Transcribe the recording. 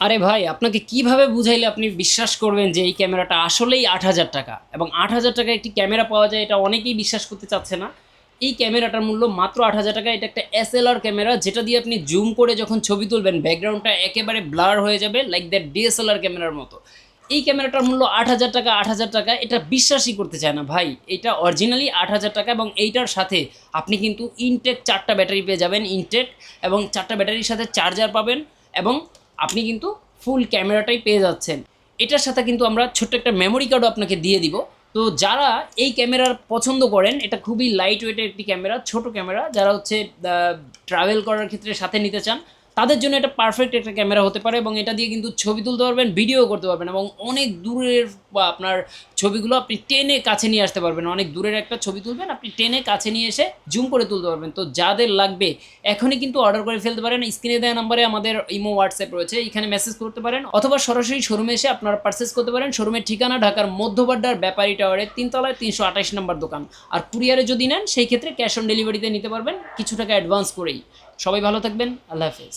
আরে ভাই, আপনাকে কীভাবে বুঝাইলে আপনি বিশ্বাস করবেন যে এই ক্যামেরাটা আসলেই আট হাজার টাকা? এবং আট হাজার টাকা একটি ক্যামেরা পাওয়া যায়, এটা অনেকেই বিশ্বাস করতে চাচ্ছে না। এই ক্যামেরাটার মূল্য মাত্র আট হাজার টাকা, এটা একটা এসএলআর ক্যামেরা, যেটা দিয়ে আপনি জুম করে যখন ছবি তুলবেন, ব্যাকগ্রাউন্ডটা একেবারে ব্লার হয়ে যাবে লাইক দ্যাট ডিএসএলআর ক্যামেরার মতো। এই ক্যামেরাটার মূল্য আট হাজার টাকা, আট হাজার টাকা, এটা বিশ্বাসই করতে চায় না ভাই। এটা অরিজিনালি আট হাজার টাকা এবং এইটার সাথে আপনি কিন্তু ইনটেক চারটা ব্যাটারি পেয়ে যাবেন ইনটেক এবং চারটা ব্যাটারির সাথে চার্জার পাবেন এবং আপনি কিন্তু ফুল ক্যামেরাটাই পেয়ে যাচ্ছেন। এটার সাথে কিন্তু আমরা ছোট্ট একটা মেমোরি কার্ডও আপনাকে দিয়ে দিব। তো যারা এই ক্যামেরার পছন্দ করেন, এটা খুবই লাইট ওয়েটের একটি ক্যামেরা ছোট ক্যামেরা যারা হচ্ছে ট্রাভেল করার ক্ষেত্রে সাথে নিতে চান তাদের জন্য এটা পারফেক্ট একটা ক্যামেরা হতে পারে এবং এটা দিয়ে কিন্তু ছবি তুলতে পারবেন ভিডিও করতে পারবেন এবং অনেক দূরের বা আপনার ছবিগুলো আপনি টেনে কাছে নিয়ে আসতে পারবেন। অনেক দূরের একটা ছবি তুলবেন, আপনি টেনে কাছে নিয়ে এসে জুম করে তুলতে পারবেন। তো যাদের লাগবে, এখনই কিন্তু অর্ডার করে ফেলতে পারেন। স্ক্রিনে দেওয়া নাম্বারে আমাদের ইমো হোয়াটসঅ্যাপ রয়েছে, এখানে মেসেজ করতে পারেন অথবা সরাসরি শোরুমে এসে আপনারা পারচেস করতে পারেন। শোরুমের ঠিকানা ঢাকার মধ্যবাড্ডার ব্যাপারী টাওয়ারের তিনতলায় তিনশো আঠাশ নম্বর দোকান। আর কুরিয়ারে যদি নেন, সেই ক্ষেত্রে ক্যাশ অন ডেলিভারিতে নিতে পারবেন। কিছু টাকা অ্যাডভান্স করেই। সবাই ভালো থাকবেন। আল্লাহ হাফেজ।